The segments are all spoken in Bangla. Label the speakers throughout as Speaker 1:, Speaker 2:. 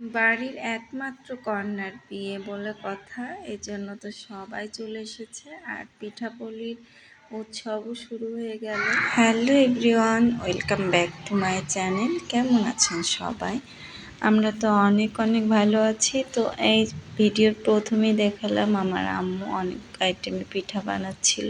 Speaker 1: বাড়ির একমাত্র কন্যার বিয়ে বলে কথা, এজন্য তো সবাই চলে এসেছে। আর পিঠাপুলির উৎসবও শুরু হয়ে গেল। Hello everyone, welcome back to my channel. কেমন আছেন সবাই? আমরা তো অনেক অনেক ভালো আছি। তো এই ভিডিওর প্রথমেই দেখালাম আমার আম্মু অনেক আইটেমের পিঠা বানাচ্ছিল।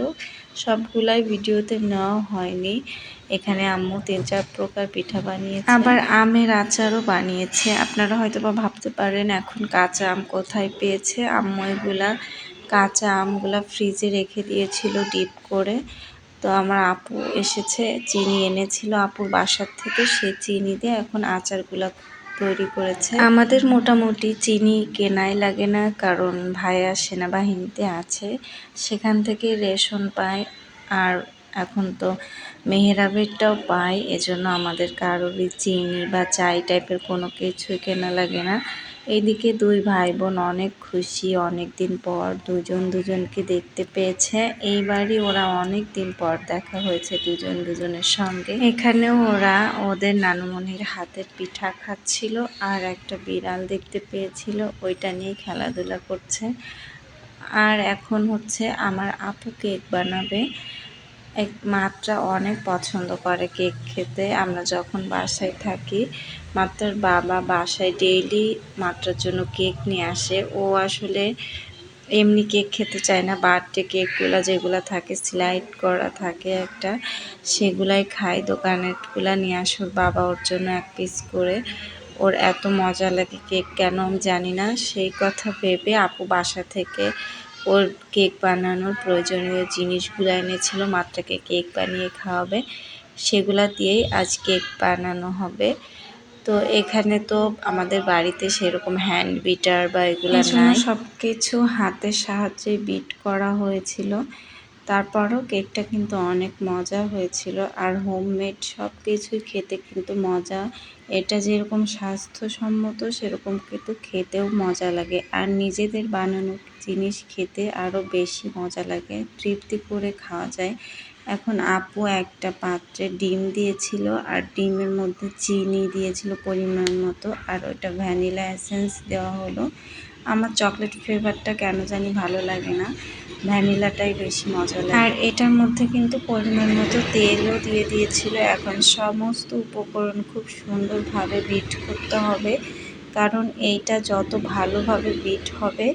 Speaker 1: সবগুলাই ভিডিওতে নেওয়া হয়নি। এখানে আম্মু তিন চার প্রকার পিঠা বানিয়েছে। আবার আমের আচারও বানিয়েছে। আপনারা হয়তো বা ভাবতে পারেন, এখন কাঁচা আম কোথায় পেয়েছে? আম্মু এগুলা কাঁচা আমগুলা ফ্রিজে রেখে দিয়েছিল ডিপ করে। তো আমার আপু এসেছে, চিনি এনেছিল। আপুর বাসার থেকে সে চিনি দিয়ে এখন আচারগুলা তৈরি করেছে? আমাদের মোটামুটি চিনি কেনাই লাগে না, কারণ ভাইয়া সেনাবাহিনীতে আছে। সেখান থেকে রেশন পায়, আর এখন তো মেহেরাবেরটাও পাই এজন্য আমাদের কারোরই চিনি বা চাই টাইপের কোনো কিছুই কেনা লাগে না। এইদিকে দুই ভাই বোন অনেক খুশি অনেক দিন পর দুজন দুজনকে দেখতে পেয়েছে। এইবারই ওরা অনেক দিন পর দেখা হয়েছে দুজন দুজনের সঙ্গে। এখানে ওরা ওদের নানুমনির হাতের পিঠা খাচ্ছিল আর একটা বিড়াল দেখতে পেয়েছিল, ওইটা নিয়ে খেলাধুলা করছে। আর এখন হচ্ছে আমার আপু কেক বানাবে। এক মাত্রা অনেক পছন্দ করে কেক খেতে। আমরা যখন বাসায় থাকি মাত্রার বাবা বাসায় ডেইলি মাত্রার জন্য কেক নিয়ে আসে। ও আসলে এমনি কেক খেতে চায় না বার্থডে কেকগুলো যেগুলো থাকে স্লাইড করা থাকে একটা, সেগুলাই খায়। দোকানেরগুলো নিয়ে আসে বাবা ওর জন্য এক পিস করে। ওর এত মজা লাগে কেক কেন আমি জানি না। সেই কথা ভেবে আপু বাসা থেকে ওর কেক বানানোর প্রয়োজনীয় জিনিসগুলো এনেছিল মাত্রাকে কেক বানিয়ে খাওয়াবে। সেগুলো দিয়েই আজ কেক বানানো হবে। তো এখানে তো আমাদের বাড়িতে সেরকম হ্যান্ড বিটার বা এগুলো সব কিছু হাতের সাহায্যে বিট করা হয়েছিল। তারপরও কেকটা কিন্তু অনেক মজা হয়েছিল। আর হোমমেড সব কিছুই খেতে কিন্তু মজা। এটা যেরকম স্বাস্থ্যসম্মত, সেরকম কিন্তু খেতেও মজা লাগে। আর নিজেদের বানানো জিনিস খেতে আরও বেশি মজা লাগে। তৃপ্তি করে খাওয়া যায়। এখন আপু একটা পাত্রে ডিম দিয়েছিল, আর ডিমের মধ্যে চিনি দিয়েছিল পরিমাণ মতো, আর ওটা ভ্যানিলা এসেন্স দেওয়া হলো। আমার চকলেট ফ্লেভারটা কেন জানি ভালো লাগে না। ভ্যানিলাটাই বেশি মজা লাগে। আর এটার মধ্যে কিন্তু পরিমাণ মতো তেলও দিয়ে দিয়েছিল। এখন সমস্ত উপকরণ খুব সুন্দরভাবে বিট করতে হবে। কারণ এইটা যত ভালোভাবে বিট হবে,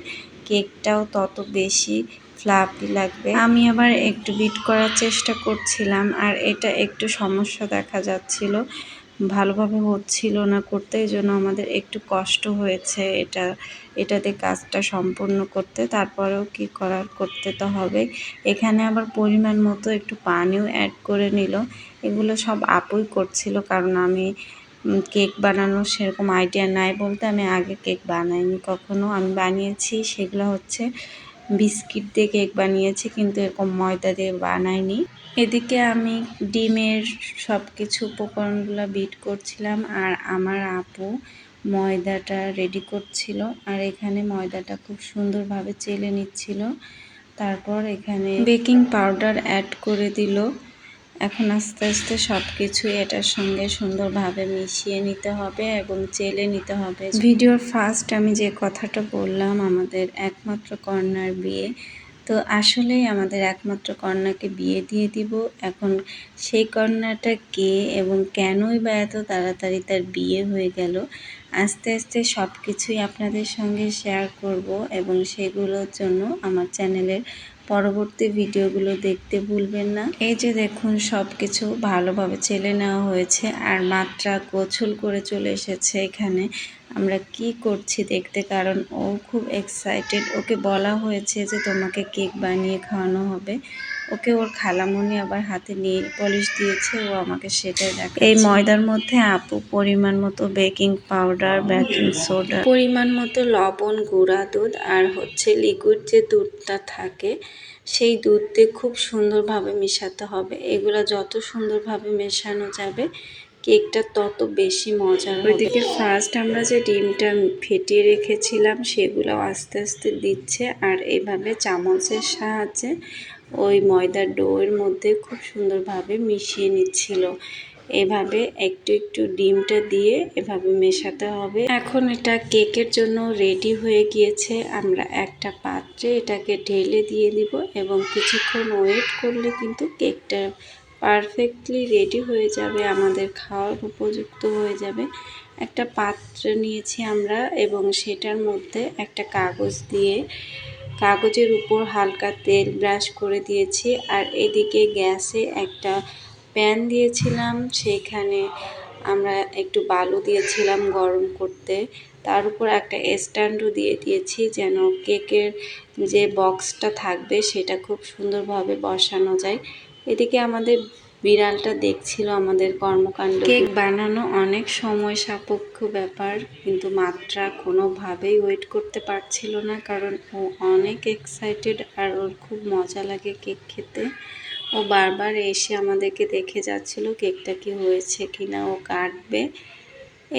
Speaker 1: কেকটাও তত বেশি ফ্লাফি লাগবে। আমি আবার একটু বিট করার চেষ্টা করছিলাম, আর এটা একটু সমস্যা দেখা যাচ্ছিল। ভালোভাবে হচ্ছিল না করতে, এই জন্য আমাদের একটু কষ্ট হয়েছে এটা, এটাতে কাজটা সম্পূর্ণ করতে। তারপরেও কি করার, করতে তো হবে এখানে আবার পরিমাণ মতো একটু পানিও অ্যাড করে নিল। এগুলো সব আপুই করছিল, কারণ আমি কেক বানানোর সেরকম আইডিয়া নাই বলতে আমি আগে কেক বানাইনি কখনো। আমি বানিয়েছি, সেগুলো হচ্ছে বিস্কিট দিয়ে কেক বানিয়েছি, কিন্তু এরকম ময়দা দিয়ে বানাইনি এদিকে আমি ডিমের সব কিছু উপকরণগুলো বিট করছিলাম, আর আমার আপু ময়দাটা রেডি করছিল, আর এখানে ময়দাটা খুব সুন্দরভাবে চেলে নিচ্ছিল। তারপর এখানে বেকিং পাউডার অ্যাড করে দিল। এখন আস্তে আস্তে সব কিছুই এটার সঙ্গে সুন্দরভাবে মিশিয়ে নিতে হবে এবং চেলে নিতে হবে। ভিডিওর ফার্স্ট আমি যে কথাটা বললাম, আমাদের একমাত্র কন্যার বিয়ে। তো আসলেই আমাদের একমাত্র কন্যাকে বিয়ে দিয়ে দিব। এখন সেই কন্যাটা কে এবং কেনই বা এত তাড়াতাড়ি তার বিয়ে হয়ে গেল, আস্তে আস্তে সব কিছুই আপনাদের সঙ্গে শেয়ার করব এবং সেগুলোর জন্য আমার চ্যানেলের পরবর্তী ভিডিওগুলো দেখতে ভুলবেন না। এই যে দেখুন সব কিছু ভালোভাবে চেলে নেওয়া হয়েছে আর মাত্রা গোছল করে চলে এসেছে এখানে। আমরা কি করছি দেখতে? কারণ ও খুব এক্সাইটেড ওকে বলা হয়েছে যে তোমাকে কেক বানিয়ে খাওয়ানো হবে। ওকে ওর খালামণি আবার হাতে নীল পলিশ দিয়েছে ও আমাকে সেটাই দেখে এই ময়দার মধ্যে আপু পরিমাণ মতো বেকিং পাউডার বেকিং সোডা। পরিমাণ মতো লবণ গুঁড়া দুধ আর হচ্ছে লিকুইড যে দুধটা থাকে সেই দুধ দিয়ে খুব সুন্দরভাবে মেশাতে হবে। এগুলো যত সুন্দরভাবে মেশানো যাবে কেকটা তত বেশি মজার ওইদিকে ফার্স্ট আমরা যে ডিমটা ফেটিয়ে রেখেছিলাম সেগুলো আস্তে আস্তে দিচ্ছে আর এভাবে চামচের সাহায্যে ওই ময়দার ডোয়ের মধ্যে খুব সুন্দরভাবে মিশিয়ে নিচ্ছিল। এভাবে একটু একটু ডিমটা দিয়ে এভাবে মেশাতে হবে। এখন এটা কেকের জন্য রেডি হয়ে গিয়েছে। আমরা একটা পাত্রে এটাকে ঢেলে দিয়ে দিব এবং কিছুক্ষণ ওয়েট করলে কিন্তু কেকটা পারফেক্টলি রেডি হয়ে যাবে, আমাদের খাওয়ার উপযুক্ত হয়ে যাবে। একটা পাত্র নিয়েছি আমরা এবং সেটার মধ্যে একটা কাগজ দিয়ে কাগজের উপর হালকা তেল ব্রাশ করে দিয়েছি আর এদিকে গ্যাসে একটা প্যান দিয়েছিলাম। সেখানে আমরা একটু বালু দিয়েছিলাম গরম করতে। তার উপর একটা স্ট্যান্ডও দিয়ে দিয়েছি যেন কেকের যে বক্সটা থাকবে সেটা খুব সুন্দরভাবে বসানো যায়। এদিকে আমাদের বিড়ালটা দেখছিল আমাদের কর্মকাণ্ড। কেক বানানো অনেক সময় সাপেক্ষ ব্যাপার, কিন্তু মাত্রা কোনোভাবেই ওয়েট করতে পারছিল না কারণ ও অনেক এক্সাইটেড আর ওর খুব মজা লাগে কেক খেতে। ও বারবার এসে আমাদেরকে দেখে যাচ্ছিল কেকটা কি হয়েছে কিনা, ও কাটবে।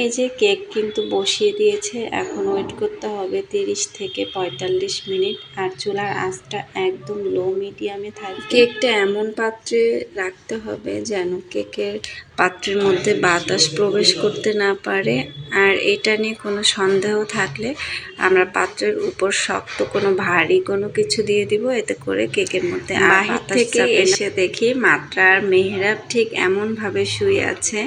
Speaker 1: এই যে কেক কিন্তু বসিয়ে দিয়েছে এখন ওয়েট করতে হবে তিরিশ থেকে পঁয়তাল্লিশ মিনিট আর চুলার আঁচটা একদম লো মিডিয়ামে থাকবে। কেকটা এমন পাত্রে রাখতে হবে যেন কেকের পাত্রের মধ্যে বাতাস প্রবেশ করতে না পারে। আর এটা নিয়ে কোনো সন্দেহ থাকলে আমরা পাত্রের উপর শক্ত কোনো ভারী কোনো কিছু দিয়ে দিব এতে করে কেকের মধ্যে বাহির থেকে এসে দেখি মাত্রা আর মেহরাব ঠিক এমনভাবে শুয়ে আছে।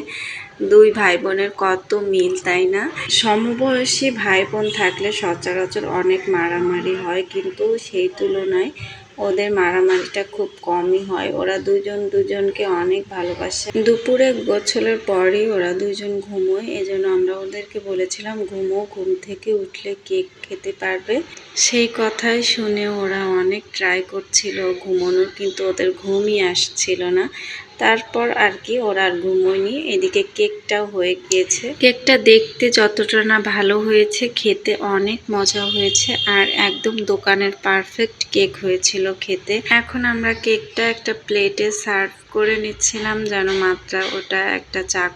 Speaker 1: দুই ভাই বোনের কত মিল, তাই না? সমবয়সী ভাই বোন থাকলে সচরাচর অনেক মারামারি হয়, কিন্তু সেই তুলনায় ওদের মারামারিটা খুব কমই হয়। ওরা দুজন দুজনকে অনেক ভালোবাসে। দুপুরে গোছলের পরেই ওরা দুজন ঘুমোয়। এজন্য আমরা ওদেরকে বলেছিলাম, ঘুমো, ঘুম থেকে উঠলে কেক খেতে পারবে? সেই কথাই শুনে ওরা অনেক ট্রাই করছিল ঘুমানোর, কিন্তু ওদের ঘুমই আসছিল না। তারপর আর কি ওরা আর ঘুমোয়নি। এদিকে কেকটাও হয়ে গিয়েছে। কেকটা দেখতে যতটা না ভালো হয়েছে, খেতে অনেক মজা হয়েছে আর একদম দোকানের পারফেক্ট কেক হয়েছিল খেতে। এখন আমরা কেকটা একটা প্লেটে সার্ভ করে নিচ্ছিলাম যেন মাত্রা ওটা একটা চাক